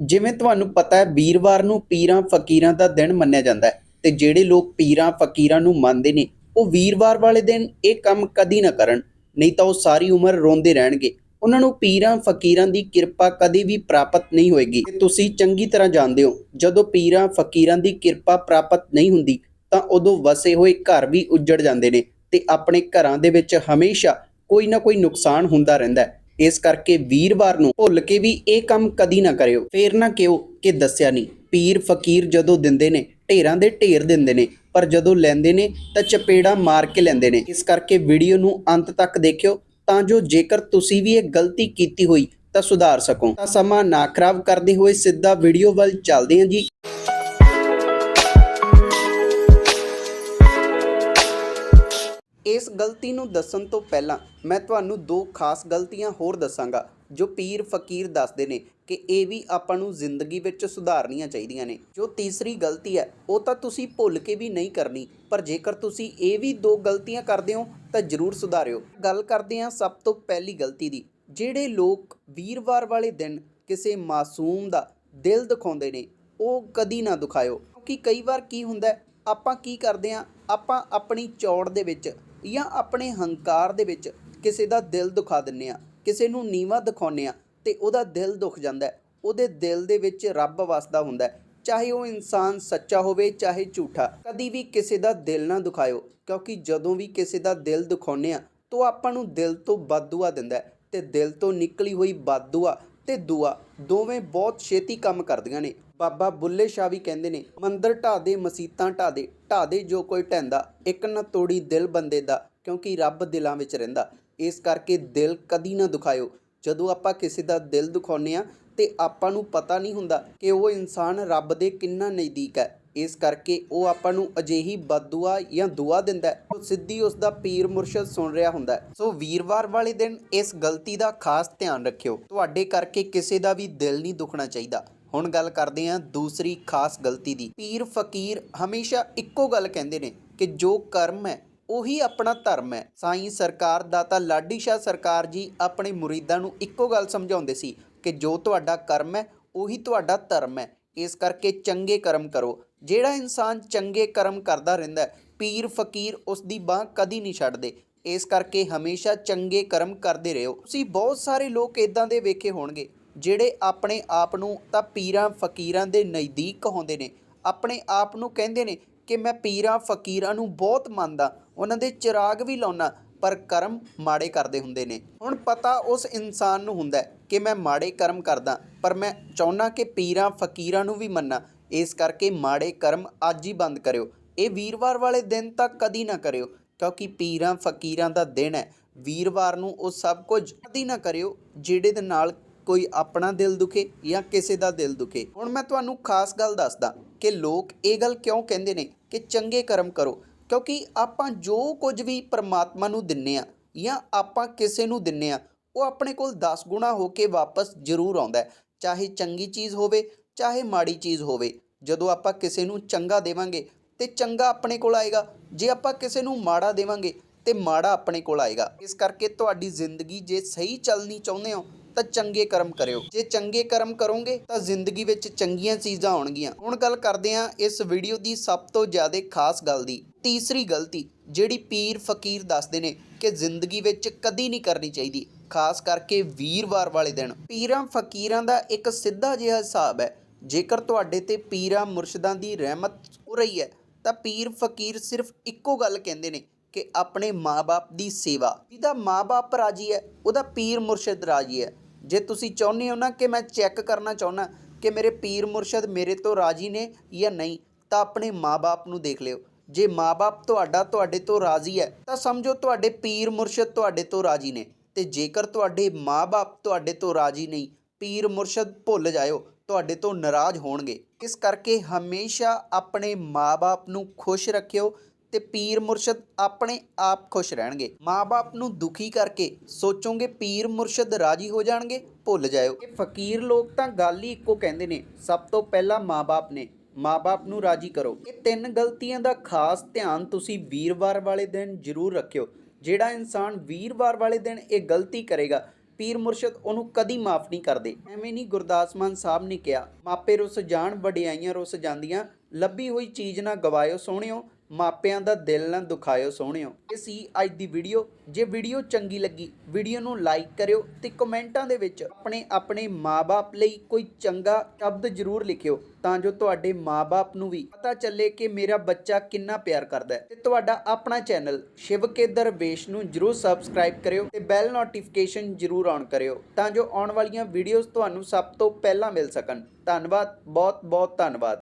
ਜਿਵੇਂ ਤੁਹਾਨੂੰ ਪਤਾ ਹੈ, ਵੀਰਵਾਰ ਨੂੰ ਪੀਰਾਂ ਫਕੀਰਾਂ ਦਾ ਦਿਨ ਮੰਨਿਆ ਜਾਂਦਾ ਹੈ ਤੇ ਜਿਹੜੇ ਲੋਕ ਪੀਰਾਂ ਫਕੀਰਾਂ ਨੂੰ ਮੰਨਦੇ ਨੇ, ਉਹ ਵੀਰਵਾਰ ਵਾਲੇ ਦਿਨ ਇਹ ਕੰਮ ਕਦੀ ਨਾ ਕਰਨ, ਨਹੀਂ ਤਾਂ ਉਹ ਸਾਰੀ ਉਮਰ ਰੋਂਦੇ ਰਹਿਣਗੇ। ਉਹਨਾਂ ਨੂੰ ਪੀਰਾਂ ਫਕੀਰਾਂ ਦੀ ਕਿਰਪਾ ਕਦੇ ਵੀ ਪ੍ਰਾਪਤ ਨਹੀਂ ਹੋਏਗੀ। ਤੇ ਤੁਸੀਂ ਚੰਗੀ ਤਰ੍ਹਾਂ ਜਾਣਦੇ ਹੋ, ਜਦੋਂ ਪੀਰਾਂ ਫਕੀਰਾਂ ਦੀ ਕਿਰਪਾ ਪ੍ਰਾਪਤ ਨਹੀਂ ਹੁੰਦੀ, ਤਾਂ ਉਦੋਂ ਵਸੇ ਹੋਏ ਘਰ ਵੀ ਉੱਜੜ ਜਾਂਦੇ ਨੇ ਤੇ ਆਪਣੇ ਘਰਾਂ ਦੇ ਵਿੱਚ ਹਮੇਸ਼ਾ ਕੋਈ ਨਾ ਕੋਈ ਨੁਕਸਾਨ ਹੁੰਦਾ ਰਹਿੰਦਾ ਹੈ। ਇਸ ਕਰਕੇ ਵੀਰਵਾਰ ਨੂੰ ਭੁੱਲ ਕੇ ਵੀ ਇਹ ਕੰਮ ਕਦੀ ਨਾ ਕਰਿਓ। ਫੇਰ ਨਾ ਕਿਉ ਕਿ ਦੱਸਿਆ ਨਹੀਂ। ਪੀਰ ਫਕੀਰ ਜਦੋਂ ਦਿੰਦੇ ਨੇ, ਢੇਰਾਂ ਦੇ ਢੇਰ ਦਿੰਦੇ ਨੇ, ਪਰ ਜਦੋਂ ਲੈਂਦੇ ਨੇ ਤਾਂ ਚਪੇੜਾ ਮਾਰ ਕੇ ਲੈਂਦੇ ਨੇ। ਇਸ ਕਰਕੇ ਵੀਡੀਓ ਨੂੰ ਅੰਤ ਤੱਕ ਦੇਖਿਓ, ਤਾਂ ਜੋ ਜੇਕਰ ਤੁਸੀਂ ਵੀ ਇਹ ਗਲਤੀ ਕੀਤੀ ਹੋਈ ਤਾਂ ਸੁਧਾਰ ਸਕੋ। ਤਾਂ ਸਮਾਂ ਨਾ ਖਰਾਬ ਕਰਦੇ ਹੋਏ ਸਿੱਧਾ ਵੀਡੀਓ ਵੱਲ ਚੱਲਦੇ ਹਾਂ ਜੀ। ਇਸ ਗਲਤੀ ਨੂੰ ਦੱਸਣ ਤੋਂ ਪਹਿਲਾਂ ਮੈਂ ਤੁਹਾਨੂੰ ਦੋ ਖਾਸ ਗਲਤੀਆਂ ਹੋਰ ਦੱਸਾਂਗਾ, ਜੋ ਪੀਰ ਫਕੀਰ ਦੱਸਦੇ ਨੇ ਕਿ ਇਹ ਵੀ ਆਪਾਂ ਨੂੰ ਜ਼ਿੰਦਗੀ ਵਿੱਚ ਸੁਧਾਰਨੀਆਂ ਚਾਹੀਦੀਆਂ ਨੇ। ਜੋ ਤੀਸਰੀ ਗਲਤੀ ਹੈ, ਉਹ ਤਾਂ ਤੁਸੀਂ ਭੁੱਲ ਕੇ ਵੀ ਨਹੀਂ ਕਰਨੀ, ਪਰ ਜੇਕਰ ਤੁਸੀਂ ਇਹ ਵੀ ਦੋ ਗਲਤੀਆਂ ਕਰਦੇ ਹੋ, ਤਾਂ ਜ਼ਰੂਰ ਸੁਧਾਰਿਓ। ਗੱਲ ਕਰਦੇ ਹਾਂ ਸਭ ਤੋਂ ਪਹਿਲੀ ਗਲਤੀ ਦੀ, ਜਿਹੜੇ ਲੋਕ ਵੀਰਵਾਰ ਵਾਲੇ ਦਿਨ ਕਿਸੇ ਮਾਸੂਮ ਦਾ ਦਿਲ ਦਿਖਾਉਂਦੇ ਨੇ, ਉਹ ਕਦੀ ਨਾ ਦੁਖਾਇਓ। ਕਿਉਂਕਿ ਕਈ ਵਾਰ ਕੀ ਹੁੰਦਾ ਆਪਾਂ ਕੀ ਕਰਦੇ ਹਾਂ, ਆਪਾਂ ਆਪਣੀ ਚੌੜ ਦੇ ਵਿੱਚ ਜਾਂ ਆਪਣੇ ਹੰਕਾਰ ਦੇ ਵਿੱਚ ਕਿਸੇ ਦਾ ਦਿਲ ਦੁਖਾ ਦਿੰਨੇ ਆ ਕਿਸੇ ਨੂੰ ਨੀਵਾ ਦਿਖਾਉਂਦੇ ਆ ਤੇ ਉਹਦਾ ਦਿਲ ਦੁਖ ਜਾਂਦਾ ਉਹਦੇ ਦਿਲ ਦੇ ਵਿੱਚ ਰੱਬ ਵਸਦਾ ਹੁੰਦਾ ਚਾਹੇ ਉਹ ਇਨਸਾਨ ਸੱਚਾ ਹੋਵੇ, ਚਾਹੇ ਝੂਠਾ, ਕਦੀ ਵੀ ਕਿਸੇ ਦਾ ਦਿਲ ਨਾ ਦੁਖਾਇਓ, ਕਿਉਂਕਿ ਜਦੋਂ ਵੀ ਕਿਸੇ ਦਾ ਦਿਲ ਦੁਖਾਉਂਦੇ ਆ ਤਾਂ ਆਪਾਂ ਨੂੰ ਦਿਲ ਤੋਂ ਬਦਦੁਆ ਦਿੰਦਾ ਹੈ ਤੇ ਦਿਲ ਤੋਂ ਨਿਕਲੀ ਹੋਈ ਬਦਦੁਆ ਤੇ ਦੁਆ ਦੋਵੇਂ ਬਹੁਤ ਛੇਤੀ ਕੰਮ ਕਰਦੀਆਂ ਨੇ। ਬਾਬਾ ਬੁੱਲੇ ਸ਼ਾਹ ਵੀ ਕਹਿੰਦੇ ਨੇ, ਮੰਦਰ ਢਾਹ ਦੇ, ਮਸੀਤਾਂ ਢਾਹ ਦੇ। ਢਾਹ ਦੇ ਜੋ ਕੋਈ ਢੈਂਦਾ ਇੱਕ ਨਾ ਤੋੜੀ ਦਿਲ ਬੰਦੇ ਦਾ, ਕਿਉਂਕਿ ਰੱਬ ਦਿਲਾਂ ਵਿੱਚ ਰਹਿੰਦਾ। ਇਸ ਕਰਕੇ ਦਿਲ ਕਦੀ ਨਾ ਦੁਖਾਇਓ। ਜਦੋਂ ਆਪਾਂ ਕਿਸੇ ਦਾ ਦਿਲ ਦੁਖਾਉਂਦੇ ਆ ਤੇ ਆਪਾਂ ਨੂੰ ਪਤਾ ਨਹੀਂ ਹੁੰਦਾ ਕਿ ਉਹ ਇਨਸਾਨ ਰੱਬ ਦੇ ਕਿੰਨਾ ਨਜ਼ਦੀਕ ਹੈ। ਇਸ ਕਰਕੇ ਉਹ ਆਪਾਂ ਨੂੰ ਅਜਿਹੀ ਬਦਦੁਆ ਜਾਂ ਦੁਆ ਦਿੰਦਾ ਉਹ ਸਿੱਧੀ ਉਸ ਦਾ ਪੀਰ ਮੁਰਸ਼ਦ ਸੁਣ ਰਿਹਾ ਹੁੰਦਾ ਸੋ ਵੀਰਵਾਰ ਵਾਲੇ ਦਿਨ ਇਸ ਗਲਤੀ ਦਾ ਖਾਸ ਧਿਆਨ ਰੱਖਿਓ। ਤੁਹਾਡੇ ਕਰਕੇ ਕਿਸੇ ਦਾ ਵੀ ਦਿਲ ਨਹੀਂ ਦੁਖਣਾ ਚਾਹੀਦਾ। ਹੁਣ ਗੱਲ ਕਰਦੇ ਹਾਂ ਦੂਸਰੀ ਖਾਸ ਗਲਤੀ ਦੀ। ਪੀਰ ਫਕੀਰ ਹਮੇਸ਼ਾ ਇੱਕੋ ਗੱਲ ਕਹਿੰਦੇ ਨੇ ਕਿ ਜੋ ਕਰਮ ਹੈ, ਉਹੀ ਆਪਣਾ ਧਰਮ ਹੈ। ਸਾਈਂ ਸਰਕਾਰ ਦਾਤਾ ਲਾਡੀ ਸ਼ਾਹ ਸਰਕਾਰ ਜੀ ਆਪਣੇ ਮੁਰੀਦਾਂ ਨੂੰ ਇੱਕੋ ਗੱਲ ਸਮਝਾਉਂਦੇ ਸੀ ਕਿ ਜੋ ਤੁਹਾਡਾ ਕਰਮ ਹੈ, ਉਹੀ ਤੁਹਾਡਾ ਧਰਮ ਹੈ। ਇਸ ਕਰਕੇ ਚੰਗੇ ਕਰਮ ਕਰੋ। ਜਿਹੜਾ ਇਨਸਾਨ ਚੰਗੇ ਕਰਮ ਕਰਦਾ ਰਹਿੰਦਾ ਪੀਰ ਫਕੀਰ ਉਸ ਦੀ ਬਾਹ ਕਦੀ ਨਹੀਂ ਛੱਡਦੇ। ਇਸ ਕਰਕੇ ਹਮੇਸ਼ਾ ਚੰਗੇ ਕਰਮ ਕਰਦੇ ਰਹੋ। ਤੁਸੀਂ ਬਹੁਤ ਸਾਰੇ ਲੋਕ ਇਦਾਂ ਦੇ ਵੇਖੇ ਹੋਣਗੇ। ਜਿਹੜੇ ਆਪਣੇ ਆਪ ਨੂੰ ਤਾਂ ਪੀਰਾਂ ਫਕੀਰਾਂ ਦੇ ਨਜ਼ਦੀਕ ਕਹਾਉਂਦੇ ਨੇ, ਆਪਣੇ ਆਪ ਨੂੰ ਕਹਿੰਦੇ ਨੇ ਕਿ ਮੈਂ ਪੀਰਾਂ ਫਕੀਰਾਂ ਨੂੰ ਬਹੁਤ ਮੰਨਦਾ, ਉਹਨਾਂ ਦੇ ਚਿਰਾਗ ਵੀ ਲਾਉਣਾ ਪਰ ਕਰਮ ਮਾੜੇ ਕਰਦੇ ਹੁੰਦੇ ਨੇ। ਹੁਣ ਪਤਾ ਉਸ ਇਨਸਾਨ ਨੂੰ ਹੁੰਦਾ ਕਿ ਮੈਂ ਮਾੜੇ ਕਰਮ ਕਰਦਾ, ਪਰ ਮੈਂ ਚਾਹੁੰਦਾ ਕਿ ਪੀਰਾਂ ਫਕੀਰਾਂ ਨੂੰ ਵੀ ਮੰਨਾਂ। ਇਸ ਕਰਕੇ ਮਾੜੇ ਕਰਮ ਅੱਜ ਹੀ ਬੰਦ ਕਰਿਓ। ਇਹ ਵੀਰਵਾਰ ਵਾਲੇ ਦਿਨ ਤਾਂ ਕਦੀ ਨਾ ਕਰਿਓ, ਕਿਉਂਕਿ ਪੀਰਾਂ ਫਕੀਰਾਂ ਦਾ ਦਿਨ ਹੈ। ਵੀਰਵਾਰ ਨੂੰ ਉਹ ਸਭ ਕੁਝ ਕਦੀ ਨਾ ਕਰਿਓ, ਜਿਹੜੇ ਦੇ ਨਾਲ ਕੋਈ ਆਪਣਾ ਦਿਲ ਦੁਖੇ ਜਾਂ ਕਿਸੇ ਦਾ ਦਿਲ ਦੁਖੇ। ਹੁਣ ਮੈਂ ਤੁਹਾਨੂੰ ਖਾਸ ਗੱਲ ਦੱਸਦਾ ਕਿ ਲੋਕ ਇਹ ਗੱਲ ਕਿਉਂ ਕਹਿੰਦੇ ਨੇ ਕਿ ਚੰਗੇ ਕਰਮ ਕਰੋ? ਕਿਉਂਕਿ ਆਪਾਂ ਜੋ ਕੁਝ ਵੀ ਪਰਮਾਤਮਾ ਨੂੰ ਦਿੰਨੇ ਆ ਜਾਂ ਆਪਾਂ ਕਿਸੇ ਨੂੰ ਦਿੰਨੇ ਆ, ਉਹ ਆਪਣੇ ਕੋਲ 10 ਗੁਣਾ ਹੋ ਕੇ ਵਾਪਸ ਜ਼ਰੂਰ ਆਉਂਦਾ ਚਾਹੇ ਚੰਗੀ ਚੀਜ਼ ਹੋਵੇ, ਚਾਹੇ ਮਾੜੀ ਚੀਜ਼ ਹੋਵੇ। ਜਦੋਂ ਆਪਾਂ ਕਿਸੇ ਨੂੰ ਚੰਗਾ ਦੇਵਾਂਗੇ, ਤੇ ਚੰਗਾ ਆਪਣੇ ਕੋਲ ਆਏਗਾ। ਜੇ ਆਪਾਂ ਕਿਸੇ ਨੂੰ ਮਾੜਾ ਦੇਵਾਂਗੇ, ਤੇ ਮਾੜਾ ਆਪਣੇ ਕੋਲ ਆਏਗਾ। ਇਸ ਕਰਕੇ ਤੁਹਾਡੀ ਜ਼ਿੰਦਗੀ ਜੇ ਸਹੀ ਚੱਲਣੀ ਚਾਹੁੰਦੇ ਹੋ ਤਾਂ ਚੰਗੇ ਕਰਮ ਕਰਿਓ। ਜੇ ਚੰਗੇ ਕਰਮ ਕਰੋਗੇ, ਤਾਂ ਜ਼ਿੰਦਗੀ ਵਿੱਚ ਚੰਗੀਆਂ ਚੀਜ਼ਾਂ ਆਉਣਗੀਆਂ। ਹੁਣ ਗੱਲ ਕਰਦੇ ਹਾਂ ਇਸ ਵੀਡੀਓ ਦੀ ਸਭ ਤੋਂ ਜ਼ਿਆਦਾ ਖਾਸ ਗੱਲ ਦੀ। ਤੀਸਰੀ ਗਲਤੀ, ਜਿਹੜੀ ਪੀਰ ਫਕੀਰ ਦੱਸਦੇ ਨੇ ਕਿ ਜ਼ਿੰਦਗੀ ਵਿੱਚ ਕਦੀ ਨਹੀਂ ਕਰਨੀ ਚਾਹੀਦੀ, ਖਾਸ ਕਰਕੇ ਵੀਰਵਾਰ ਵਾਲੇ ਦਿਨ। ਪੀਰਾਂ ਫਕੀਰਾਂ ਦਾ ਇੱਕ ਸਿੱਧਾ ਜਿਹਾ ਹਿਸਾਬ ਹੈ, ਜੇਕਰ ਤੁਹਾਡੇ ਤੇ ਪੀਰਾਂ ਮੁਰਸ਼ਿਦਾਂ ਦੀ ਰਹਿਮਤ ਹੋ ਰਹੀ ਹੈ, ਤਾਂ ਪੀਰ ਫਕੀਰ ਸਿਰਫ ਇੱਕੋ ਗੱਲ ਕਹਿੰਦੇ ਨੇ ਕਿ ਆਪਣੇ ਮਾਪੇ ਦੀ ਸੇਵਾ। ਜਿਹਦਾ ਮਾਪੇ ਰਾਜੀ ਹੈ, ਉਹਦਾ ਪੀਰ ਮੁਰਸ਼ਿਦ ਰਾਜੀ ਹੈ। ਜੇ ਤੁਸੀਂ ਚਾਹੁੰਦੇ ਹੋ ਨਾ ਕਿ ਮੈਂ ਚੈੱਕ ਕਰਨਾ ਚਾਹੁੰਦਾ ਕਿ ਮੇਰੇ ਪੀਰ ਮੁਰਸ਼ਿਦ ਮੇਰੇ ਤੋਂ ਰਾਜੀ ਨੇ ਜਾਂ ਨਹੀਂ, ਤਾਂ ਆਪਣੇ ਮਾਪੇ ਨੂੰ ਦੇਖ ਲਿਓ। ਜੇ ਮਾਪੇ ਤੁਹਾਡਾ ਤੁਹਾਡੇ ਤੋਂ ਰਾਜੀ ਹੈ, ਤਾਂ ਸਮਝੋ ਤੁਹਾਡੇ ਪੀਰ ਮੁਰਸ਼ਿਦ ਤੁਹਾਡੇ ਤੋਂ ਰਾਜੀ ਨੇ। ਤੇ ਜੇਕਰ ਤੁਹਾਡੇ ਮਾਪੇ ਤੁਹਾਡੇ ਤੋਂ ਰਾਜੀ ਨਹੀਂ, ਪੀਰ ਮੁਰਸ਼ਿਦ ਭੁੱਲ ਜਾਇਓ, ਤੁਹਾਡੇ ਤੋਂ ਨਾਰਾਜ਼ ਹੋਣਗੇ। ਇਸ ਕਰਕੇ ਹਮੇਸ਼ਾ ਆਪਣੇ ਮਾਪੇ ਨੂੰ ਖੁਸ਼ ਰੱਖਿਓ ਤੇ ਪੀਰ ਮੁਰਸ਼ਦ ਆਪਣੇ ਆਪ ਖੁਸ਼ ਰਹਿਣਗੇ। ਮਾਪੇ ਨੂੰ ਦੁਖੀ ਕਰਕੇ ਸੋਚੋਗੇ ਪੀਰ ਮੁਰਸ਼ਦ ਰਾਜੀ ਹੋ ਜਾਣਗੇ, ਭੁੱਲ ਜਾਇਓ। ਇਹ ਫਕੀਰ ਲੋਕ ਤਾਂ ਗੱਲ ਹੀ ਇੱਕੋ ਕਹਿੰਦੇ ਨੇ, ਸਭ ਤੋਂ ਪਹਿਲਾਂ ਮਾਪੇ ਨੇ। ਮਾਪੇ ਨੂੰ ਰਾਜੀ ਕਰੋ। ਇਹ ਤਿੰਨ ਗਲਤੀਆਂ ਦਾ ਖਾਸ ਧਿਆਨ ਤੁਸੀਂ ਵੀਰਵਾਰ ਵਾਲੇ ਦਿਨ ਜ਼ਰੂਰ ਰੱਖਿਓ। ਜਿਹੜਾ ਇਨਸਾਨ ਵੀਰਵਾਰ ਵਾਲੇ ਦਿਨ ਇਹ ਗਲਤੀ ਕਰੇਗਾ, ਪੀਰ ਮੁਰਸ਼ਦ ਉਹਨੂੰ ਕਦੀ ਮਾਫ ਨਹੀਂ ਕਰਦੇ। ਐਵੇਂ ਨਹੀਂ ਗੁਰਦਾਸ ਮਾਨ ਸਾਹਿਬ ਨੇ ਕਿਹਾ, ਮਾਪੇ ਰੁੱਸ ਜਾਣ, ਵਡਿਆਈਆਂ ਰੁੱਸ ਜਾਂਦੀਆਂ, ਲੱਭੀ ਹੋਈ ਚੀਜ਼ ਨਾ ਗਵਾਇਓ ਸੋਹਣਿਓ ਮਾਪਿਆਂ ਦਾ ਦਿਲ ਨਾ ਦੁਖਾਇਓ ਸੋਹਣਿਓ। ਇਹ ਸੀ ਅੱਜ ਦੀ ਵੀਡੀਓ ਜੇ ਵੀਡੀਓ ਚੰਗੀ ਲੱਗੀ ਵੀਡੀਓ ਨੂੰ ਲਾਈਕ ਕਰਿਓ ਤੇ ਕਮੈਂਟਾਂ ਦੇ ਵਿੱਚ ਆਪਣੇ ਆਪਣੇ ਮਾਪੇ ਲਈ ਕੋਈ ਚੰਗਾ ਸ਼ਬਦ ਜ਼ਰੂਰ ਲਿਖਿਓ, ਤਾਂ ਜੋ ਤੁਹਾਡੇ ਮਾਪੇ ਨੂੰ ਵੀ ਪਤਾ ਚੱਲੇ ਕਿ ਮੇਰਾ ਬੱਚਾ ਕਿੰਨਾ ਪਿਆਰ ਕਰਦਾ ਹੈ। ਤੇ ਤੁਹਾਡਾ ਆਪਣਾ ਚੈਨਲ ਸ਼ਿਵ ਕੇ ਦਰਵੇਸ਼ ਨੂੰ ਜਰੂਰ ਸਬਸਕ੍ਰਾਈਬ ਕਰਿਓ ਤੇ ਬੈਲ ਨੋਟੀਫਿਕੇਸ਼ਨ ਜਰੂਰ ਔਨ ਕਰਿਓ, ਤਾਂ ਜੋ ਆਉਣ ਵਾਲੀਆਂ ਵੀਡੀਓਜ਼ ਤੁਹਾਨੂੰ ਸਭ ਤੋਂ ਪਹਿਲਾਂ ਮਿਲ ਸਕਣ। ਧੰਨਵਾਦ ਬਹੁਤ ਬਹੁਤ ਧੰਨਵਾਦ।